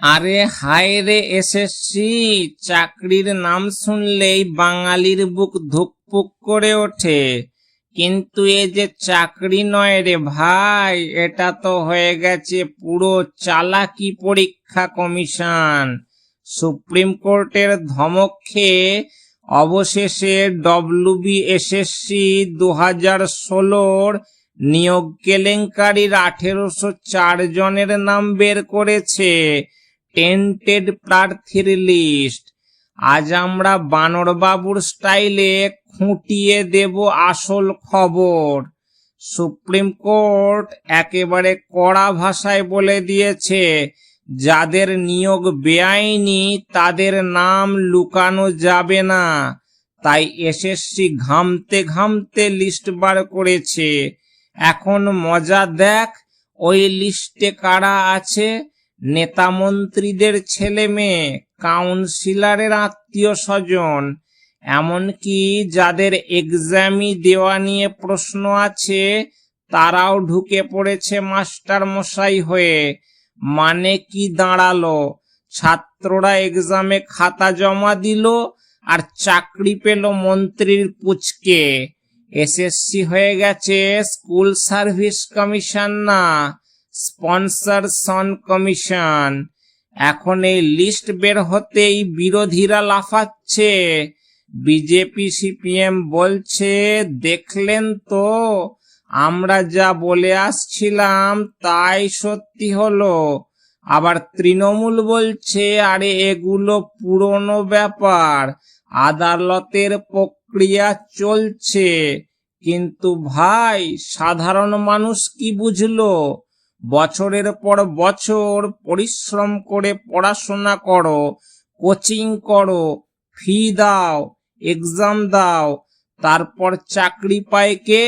আরে হায় রে এসএসসি, চাকরির নাম শুনলেই বাঙালির বুক ধুকপুক করে ওঠে। কিন্তু এ যে চাকরি নয় রে ভাই, এটা তো হয়ে গেছে পুরো চালাকি পরীক্ষা কমিশন। সুপ্রিম কোর্টের ধমক খেয়ে অবশেষে ডব্লিউবিএসএসসি দু হাজার ষোলোর নিয়োগ কেলেঙ্কারির আঠেরোশো চার জনের নাম বের করেছে। টেন্টেড প্রার্থীর লিস্ট আজ আমরা বানরবাবুর স্টাইলে খুঁটিয়ে দেব আসল খবর। সুপ্রিম কোর্ট একেবারে কড়া ভাষায় বলে দিয়েছে, যাদের নিয়োগ বেআইনি, তাদের নাম লুকানো যাবে না। তাই এসএসসি ঘামতে ঘামতে লিস্ট বার করেছে। এখন মজা দেখ, ওই লিস্টে কারা আছে? নেতা মন্ত্রীদের ছেলে মেয়ে কাউন্সিলারের আত্মীয় স্বজন এমনকি যাদের এক্সামই দেওয়া নিয়ে প্রশ্ন আছে, তারাও ঢুকে পড়েছে মাস্টার মশাই হয়ে। মানে কি দাঁড়াল? ছাত্ররা এক্সামে খাতা জমা দিল আর চাকরি পেল মন্ত্রীর পুচকে। এসএসসি হয়ে গেছে স্কুল সার্ভিস কমিশন না। স্পন্সরশন কমিশন। এখন এই লিস্ট বের হতেই বিরোধীরা লাফাচ্ছে। বিজেপি সিপিএম বলছে, দেখলেন তো, আমরা যা বলে আসছিলাম তাই সত্যি হলো। আবার তৃণমূল বলছে, আরে এগুলো পুরনো ব্যাপার, আদালতের প্রক্রিয়া চলছে। কিন্তু ভাই, সাধারণ মানুষ কি বুঝলো? বছরের পর বছর পরিশ্রম করে পড়াশোনা করো কোচিং করো ফি দাও এক্সাম দাও, তারপর চাকরি পায় কে?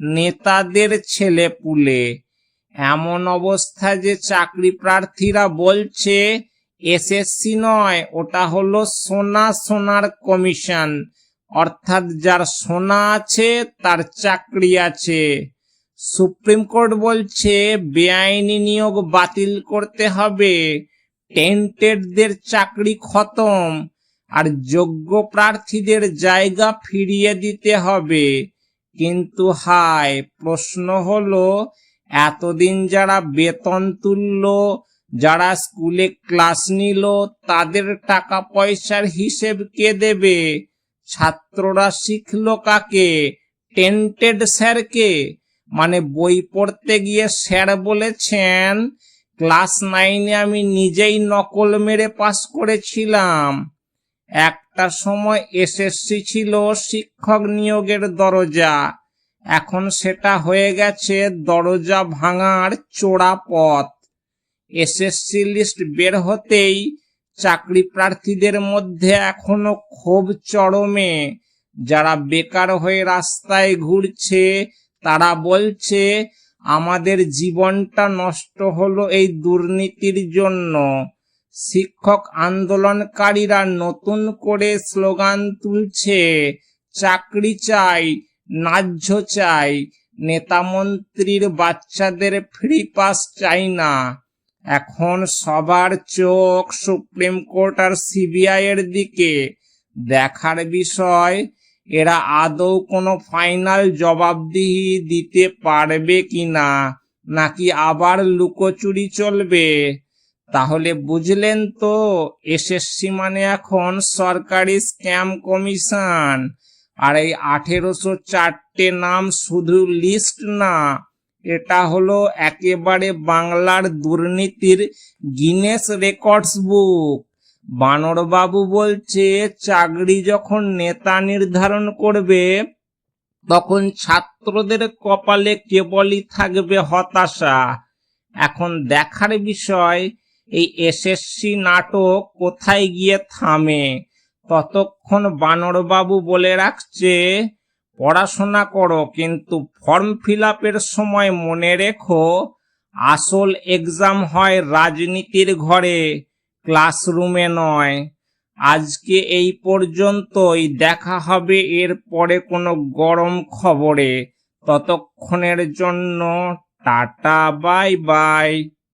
নেতাদের ছেলে পুলে এমন অবস্থা যে চাকরি প্রার্থীরা বলছে, এসএসসি নয়, ওটা হলো সোনা সোনার কমিশন। অর্থাৎ যার সোনা আছে, তার চাকরি আছে। সুপ্রিম কোর্ট বলছে, বেআইনি নিয়োগ বাতিল করতে হবে। টেন্টেডদের চাকরি খতম। আর যোগ্য প্রার্থীদের জায়গা ফিরিয়ে দিতে হবে। কিন্তু হায়, প্রশ্ন হলো, এতদিন যারা বেতন তুলল, যারা স্কুলে ক্লাস নিল, তাদের টাকা পয়সার হিসেব কে দেবে? ছাত্ররা শিখলো কাকে? টেন্টেড স্যারকে? মানে বই পড়তে গিয়ে স্যার বলেছেন, ক্লাস নাইনে আমি নিজেই নকল মেরে পাস করেছিলাম। একটা সময় এসএসসি ছিল শিক্ষক নিয়োগের দরজা। এখন সেটা হয়ে গেছে দরজা ভাঙার চোরা পথ। এসএসসি লিস্ট বের হতেই চাকরি প্রার্থীদের মধ্যে এখনও ক্ষোভ চরমে। যারা বেকার হয়ে রাস্তায় ঘুরছে তারা বলছে, আমাদের জীবনটা নষ্ট হলো এই দুর্নীতির জন্য। শিক্ষক আন্দোলনকারীরা নতুন করে স্লোগান তুলছে, চাকরি চাই, ন্যায্য চাই। নেতা মন্ত্রীর বাচ্চাদের ফ্রি পাস চাই না। এখন সবার চোখ সুপ্রিম কোর্ট আর সিবিআই এর দিকে। দেখার বিষয় এরা আদৌ কোনো ফাইনাল জবাবদিহি দিতে পারবে কি না, নাকি আবার লুকোচুরি চলবে? তাহলে বুঝলেন তো, এসএসসি মানে এখন সরকারি স্ক্যাম কমিশন। আর এই আঠেরোশো চারটে নাম শুধু লিস্ট না, এটা হলো একেবারে বাংলার দুর্নীতির গিনেস রেকর্ডস বুক। বানরবাবু বলছে, চাকরি যখন নেতা নির্ধারণ করবে, তখন ছাত্রদের কপালে কেবলই থাকবে হতাশা। এখন দেখার বিষয়, এই এসএসসি নাটক কোথায় গিয়ে থামে? ততক্ষণ বানরবাবু বলে রাখছে, পড়াশোনা করো, কিন্তু ফর্ম ফিল সময় মনে রেখো, আসল এক্সাম হয় রাজনীতির ঘরে। ক্লাসরুমে নয়। আজকে এই পর্যন্তই। দেখা হবে এর পরে কোনো গরম খবরে। ততক্ষণের জন্য টাটা, বাই বাই।